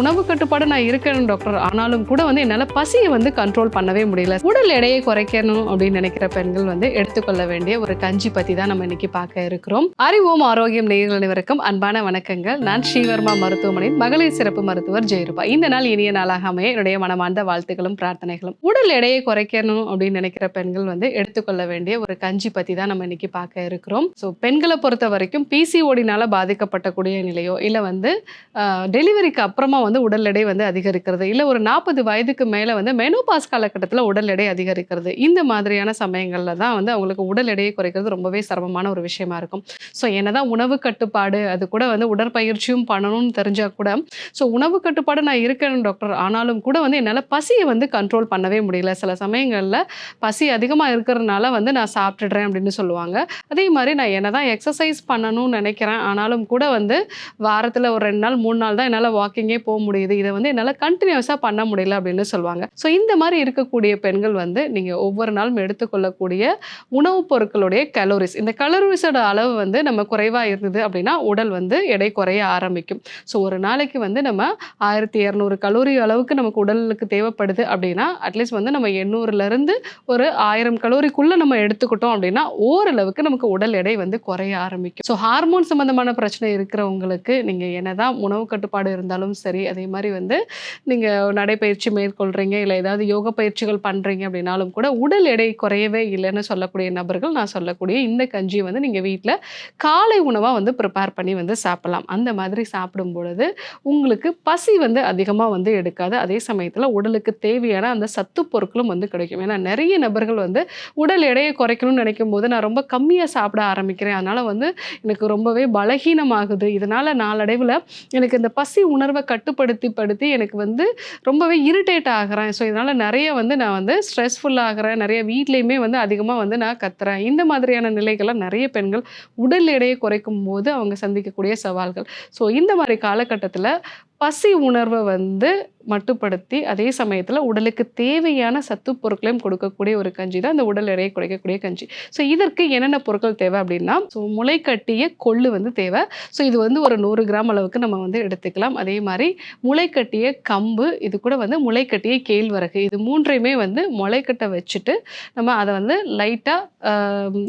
உணவு கட்டுப்பாடு நான் இருக்கணும் டாக்டர் ஆனாலும் கூட வந்து என்னால் பசியை வந்து கண்ட்ரோல் பண்ணவே முடியல. உடல் எடையை குறைக்கணும் அப்படின்னு நினைக்கிற பெண்கள் வந்து எடுத்துக்கொள்ள வேண்டிய ஒரு கஞ்சி பற்றி தான் நம்ம இன்னைக்கு பார்க்க இருக்கிறோம். அறிவோம் ஆரோக்கியம் நேயர்கள் அனைவருக்கும் அன்பான வணக்கங்கள். நான் ஸ்ரீவர்மா மருத்துவமனையின் மகளிர் சிறப்பு மருத்துவர் ஜெயரூபா. இந்த நாள் இனிய நாளாக அமைய என்னுடைய மனமார்ந்த வாழ்த்துக்களும் பிரார்த்தனைகளும். உடல் எடையை குறைக்கணும் அப்படின்னு நினைக்கிற பெண்கள் வந்து எடுத்துக்கொள்ள வேண்டிய ஒரு கஞ்சி பற்றி தான் நம்ம இன்னைக்கு பார்க்க இருக்கிறோம். ஸோ பெண்களை பொறுத்த வரைக்கும் பிசிஓடினால பாதிக்கப்பட்டக்கூடிய நிலையோ இல்லை வந்து டெலிவரிக்கு அப்புறமா வந்து உடல் எடை வந்து அதிகரிக்கிறது. இல்லை ஒரு நாற்பது வயதுக்கு மேலே வந்து மெனோபாஸ் காலகட்டத்தில் உடல் எடை அதிகரிக்கிறது. இந்த மாதிரியான சமயங்களில் தான் வந்து அவங்களுக்கு உடல் எடையை குறைக்கிறது ரொம்பவே சிரமமான ஒரு விஷயமா இருக்கும். ஸோ என்னதான் உணவு கட்டுப்பாடு அது கூட வந்து உடற்பயிற்சியும் பண்ணணும்னு தெரிஞ்சால் கூட ஸோ உணவு கட்டுப்பாடு நான் இருக்கேன் டாக்டர் ஆனாலும் கூட வந்து என்னால் பசியை வந்து கண்ட்ரோல் பண்ணவே முடியல. சில சமயங்களில் பசி அதிகமாக இருக்கிறதுனால வந்து நான் சாப்பிட்டுடுறேன் அப்படின்னு சொல்லுவாங்க. அதே மாதிரி நான் என்ன தான் எக்ஸசைஸ் பண்ணணும்னு நினைக்கிறேன் ஆனாலும் கூட வந்து வாரத்தில் ஒரு ரெண்டு நாள் மூணு நாள் தான் என்னால் வாக்கிங்கே போக முடியுது. இதை வந்து என்னால் கண்டினியூஸாக பண்ண முடியல அப்படின்னு சொல்லுவாங்க. ஸோ இந்த மாதிரி இருக்கக்கூடிய பெண்கள் வந்து நீங்கள் ஒவ்வொரு நாளும் எடுத்துக்கொள்ளக்கூடிய உணவுப் பொருட்களுடைய கலோரிஸ் இந்த கலோரிஸோட அளவு வந்து நம்ம குறைவாக இருந்தது அப்படின்னா உடல் வந்து எடை குறைய ஆரம்பிக்கும். ஸோ ஒரு நாளைக்கு வந்து நம்ம ஆயிரத்தி இரநூறு கலோரி அளவுக்கு நமக்கு உடலுக்கு தேவைப்படுது அப்படின்னா அட்லீஸ்ட் வந்து நம்ம எண்ணூறுலேருந்து ஒரு ஆயிரம் கலோரிக்குள்ளே நம்ம எடுத்துக்கிட்டோம் அப்படின்னா ஓரளவுக்கு நமக்கு உடல் எடை வந்து குறைய ஆரம்பிக்கும். ஸோ ஹார்மோன் சம்மந்தமான பிரச்சனை இருக்கிறவங்களுக்கு நீங்கள் என்னதான் உணவு கட்டுப்பாடு இருந்தாலும் சரி அதே மாதிரி வந்து நீங்கள் நடைப்பயிற்சி மேற்கொள்கிறீங்க இல்லை ஏதாவது யோக பயிற்சிகள் பண்ணுறீங்க அப்படின்னாலும் கூட உடல் எடை குறையவே இல்லைன்னு சொல்லக்கூடிய நபர்கள் நான் சொல்லக்கூடிய இந்த கஞ்சியை வந்து நீங்கள் வீட்டில் காலை உணவாக வந்து ப்ரிப்பேர் பண்ணி வந்து சாப்பிடலாம். அந்த மாதிரி சாப்பிடும் பொழுது உங்களுக்கு பசி வந்து அதிகமாக வந்து எடுக்காது. அதே சமயத்தில் உடலுக்கு தேவையான அந்த சத்து பொருட்களும் வந்து கிடைக்கும். ஏன்னா நிறைய நபர்கள் வந்து உடல் எடையை குறைக்கணும்னு நினைக்கும் போது நான் ரொம்ப கம்மியாக சாப்பிட ஆரம்பிக்கிறேன். அதனால் வந்து எனக்கு ரொம்பவே பலகீனமாகுது. இதனால் நாளடைவில் எனக்கு இந்த பசி உணர்வை கட்டுப்படுத்தி படுத்தி எனக்கு வந்து ரொம்பவே இரிட்டேட் ஆகிறேன். ஸோ இதனால் நிறைய வந்து நான் வந்து ஸ்ட்ரெஸ்ஃபுல் ஆகிறேன். நிறைய வீட்லேயுமே வந்து அதிகமாக வந்து நான் கத்துறேன். இந்த மாதிரியான நிலைகள்லாம் நிறைய பெண்கள் உடல் எடையை குறைக்கும் போது அவங்க சந்திக்கக்கூடிய சவால்கள். ஸோ இந்த மாதிரி காலகட்டத்தில் பசி உணர்வை வந்து மட்டுப்படுத்தி அதே சமயத்தில் உடலுக்கு தேவையான சத்து பொருட்களையும் கொடுக்கக்கூடிய ஒரு கஞ்சி தான் இந்த உடல் எடையை குறைக்கக்கூடிய கஞ்சி. ஸோ இதற்கு என்னென்ன பொருட்கள் தேவை அப்படின்னா ஸோ முளைக்கட்டிய கொள்ளு வந்து தேவை. ஸோ இது வந்து ஒரு நூறு கிராம் அளவுக்கு நம்ம வந்து எடுத்துக்கலாம். அதே மாதிரி முளைக்கட்டிய கம்பு இது கூட வந்து முளைக்கட்டிய கேழ்வரகு இது மூன்றையுமே வந்து முளைக்கட்டை வச்சுட்டு நம்ம அதை வந்து லைட்டாக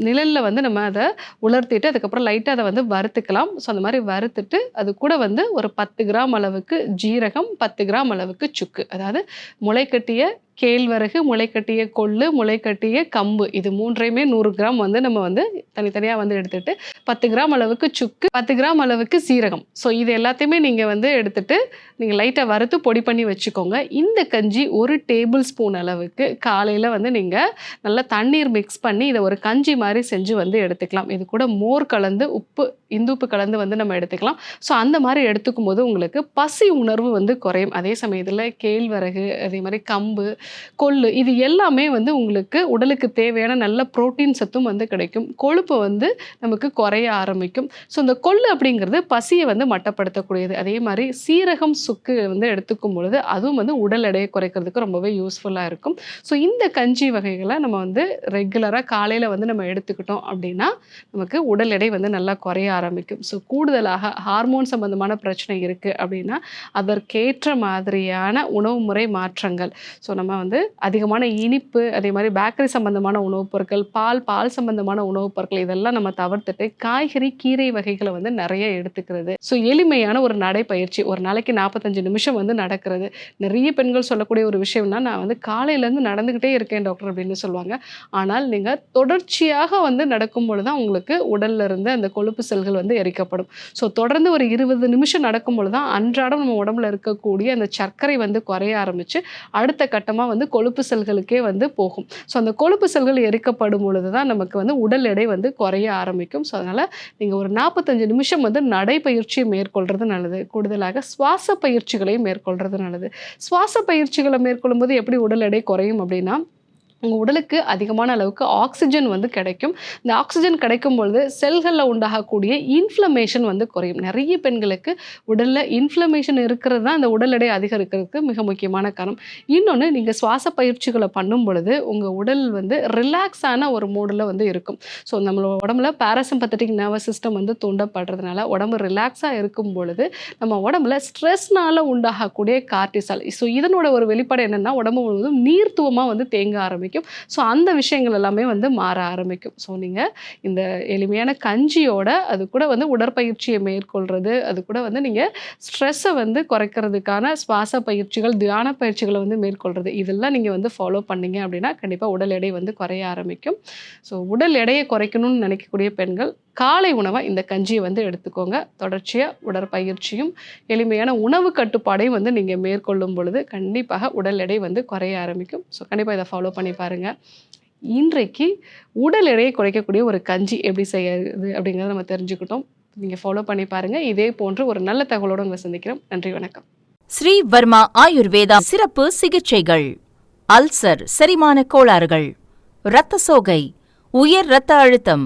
நிழலில் வந்து நம்ம அதை உலர்த்திட்டு அதுக்கப்புறம் லைட்டாக அதை வந்து வறுத்துக்கலாம். ஸோ அந்த மாதிரி வறுத்துட்டு அது கூட வந்து ஒரு பத்து கிராம் அளவு அளவுக்கு ஜீரகம் பத்து கிராம் அளவுக்கு சுக்கு. அதாவது முளைக்கட்டிய கேழ்வரகு முளைக்கட்டிய கொள்ளு முளைக்கட்டிய கம்பு. இது மூன்றையுமே நூறு கிராம் வந்து நம்ம வந்து தனித்தனியாக வந்து எடுத்துகிட்டு பத்து கிராம் அளவுக்கு சுக்கு பத்து கிராம் அளவுக்கு சீரகம். ஸோ இது எல்லாத்தையுமே நீங்கள் வந்து எடுத்துட்டு நீங்கள் லைட்டாக வறுத்து பொடி பண்ணி வச்சுக்கோங்க. இந்த கஞ்சி ஒரு டேபிள் ஸ்பூன் அளவுக்கு காலையில் வந்து நீங்கள் நல்லா தண்ணீர் மிக்ஸ் பண்ணி இதை ஒரு கஞ்சி மாதிரி செஞ்சு வந்து எடுத்துக்கலாம். இது கூட மோர் கலந்து உப்பு இந்துப்பு கலந்து வந்து நம்ம எடுத்துக்கலாம். ஸோ அந்த மாதிரி எடுத்துக்கும் போது உங்களுக்கு பசி உணர்வு வந்து குறையும். அதே சமயத்தில் கேழ்வரகு அதே மாதிரி கம்பு கொள்ளு இது எல்லாமே வந்து உங்களுக்கு உடலுக்கு தேவையான நல்ல புரோட்டீன் சத்தும் வந்து கிடைக்கும். கொழுப்பு வந்து நமக்கு குறைய ஆரம்பிக்கும். ஸோ இந்த கொள்ளு அப்படிங்கிறது பசியை வந்து மட்டப்படுத்தக்கூடியது. அதே மாதிரி சீரகம் சுக்கு வந்து எடுத்துக்கும் பொழுது அதுவும் வந்து உடல் எடையை குறைக்கிறதுக்கு ரொம்பவே யூஸ்ஃபுல்லாக இருக்கும். ஸோ இந்த கஞ்சி வகைகளை நம்ம வந்து ரெகுலராக காலையில் வந்து நம்ம எடுத்துக்கிட்டோம் அப்படின்னா நமக்கு உடல் எடை வந்து நல்லா குறைய ஆரம்பிக்கும். ஸோ கூடுதலாக ஹார்மோன் சம்பந்தமான பிரச்சனை இருக்குது அப்படின்னா அதற்கேற்ற மாதிரியான உணவு முறை மாற்றங்கள். ஸோ நம்ம வந்து அதிகமான இனிப்பு அதே மாதிரி பேக்கரி சம்பந்தமான உணவுப் பொருட்கள் பால் பால் சம்பந்தமான உணவுப் பொருட்கள் இதெல்லாம் நம்ம தவிர்த்துட்டு காய்கறி கீரை வகைகளை வந்து நிறைய எடுத்துக்கிறது. ஸோ எளிமையான ஒரு நடைப்பயிற்சி ஒரு நாளைக்கு நாற்பத்தஞ்சு நிமிஷம் வந்து நடக்கிறது. நிறைய பெண்கள் சொல்லக்கூடிய ஒரு விஷயம்னா நான் வந்து காலையிலேருந்து நடந்துக்கிட்டே இருக்கேன் டாக்டர் அப்படின்னு சொல்லுவாங்க. ஆனால் நீங்கள் தொடர்ச்சியாக வந்து நடக்கும் பொழுது தான் உங்களுக்கு உடல்ல இருந்து அந்த கொழுப்பு செல்கள் வந்து எரிக்கப்படும். ஸோ தொடர்ந்து ஒரு இருபது நிமிஷம் நடக்கும் பொழுது தான் அன்றாடம் நம்ம உடம்புல இருக்கக்கூடிய அந்த சர்க்கரை வந்து குறைய ஆரம்பிச்சு அடுத்த கட்டமாக வந்து கொழுப்பு செல்களுக்கே வந்து போகும். ஸோ அந்த கொழுப்பு செல்கள் எரிக்கப்படும் பொழுது தான் நமக்கு வந்து உடல் எடை வந்து குறைய ஆரம்பிக்கும். ஸோ அதனால் நீங்கள் ஒரு நாற்பத்தஞ்சு நிமிஷம் வந்து நடைப்பயிற்சியை மேற்கொள்கிறது நல்லது. கூடுதலாக சுவாச பயிற்சிகளையும் மேற்கொள்கிறது நல்லது. சுவாச பயிற்சிகளை மேற்கொள்ளும் போது எப்படி உடல் எடை குறையும் அப்படின்னா உங்கள் உடலுக்கு அதிகமான அளவுக்கு ஆக்சிஜன் வந்து கிடைக்கும். இந்த ஆக்சிஜன் கிடைக்கும் பொழுது செல்களில் உண்டாகக்கூடிய இன்ஃப்ளமேஷன் வந்து குறையும். நிறைய பெண்களுக்கு உடலில் இன்ஃப்ளமேஷன் இருக்கிறது தான் இந்த உடல் எடை அதிகரிக்கிறதுக்கு மிக முக்கியமான காரணம். இன்னொன்று நீங்கள் சுவாச பயிற்சிகளை பண்ணும் பொழுது உங்கள் உடல் வந்து ரிலாக்ஸான ஒரு மூடில் வந்து இருக்கும். ஸோ நம்மளோட உடம்புல பேராசிம்பத்தட்டிக் நர்வஸ் சிஸ்டம் வந்து தூண்டப்படுறதுனால உடம்பு ரிலாக்ஸாக இருக்கும் பொழுது நம்ம உடம்புல ஸ்ட்ரெஸ்னால உண்டாகக்கூடிய கார்டிசால் ஸோ இதனோட ஒரு வெளிப்பாடு என்னென்னா உடம்பு முழுவதும் நீர்த்துவமாக வந்து தேங்க ஆரம்பிக்கும். ஸோ அந்த விஷயங்கள் எல்லாமே வந்து மாற ஆரம்பிக்கும். ஸோ நீங்கள் இந்த எளிமையான கஞ்சியோட அது கூட வந்து உடற்பயிற்சியை மேற்கொள்கிறது அது கூட வந்து நீங்கள் ஸ்ட்ரெஸ்ஸை வந்து குறைக்கிறதுக்கான சுவாச பயிற்சிகள் தியான பயிற்சிகளை வந்து மேற்கொள்கிறது இதெல்லாம் நீங்கள் வந்து ஃபாலோ பண்ணீங்க அப்படின்னா கண்டிப்பாக உடல் எடை வந்து குறைய ஆரம்பிக்கும். ஸோ உடல் எடையை குறைக்கணும்னு நினைக்கக்கூடிய பெண்கள் காலை உணவாக இந்த கஞ்சியை வந்து எடுத்துக்கோங்க. தொடர்ச்சியாக உடற்பயிற்சியும் எளிமையான உணவு கட்டுப்பாடையும் வந்து நீங்கள் மேற்கொள்ளும் பொழுது கண்டிப்பாக உடல் எடை வந்து குறைய ஆரம்பிக்கும். ஸோ கண்டிப்பாக இதை ஃபாலோ பண்ணி பாருங்கள் இன்றைக்கு உடல் எடையை குறைக்கக்கூடிய ஒரு கஞ்சி எப்படி செய்யறது அப்படிங்கிறத நம்ம தெரிஞ்சுக்கிட்டோம். நீங்கள் ஃபாலோ பண்ணி பாருங்கள் இதே போன்று ஒரு நல்ல தகவலோடு உங்களை சந்திக்கிறோம். நன்றி வணக்கம். ஸ்ரீ வர்மா ஆயுர்வேதா சிறப்பு சிகிச்சைகள். அல்சர் செரிமான கோளாறுகள். இரத்த சோகை உயர் இரத்த அழுத்தம்.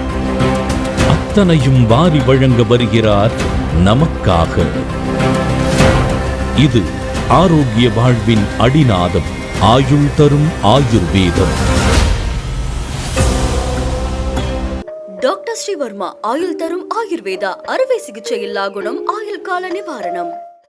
அத்தனையும் வாரி வழங்க வருகிறார் நமக்காக. இது ஆரோக்கிய வாழ்வின் அடிநாதம் ஆயுள் தரும் ஆயுர்வேதம். டாக்டர் ஸ்ரீவர்மா ஆயுள் தரும் ஆயுர்வேதா அறுவை சிகிச்சை இல்லா குணம் ஆயுள் கால நிவாரணம்.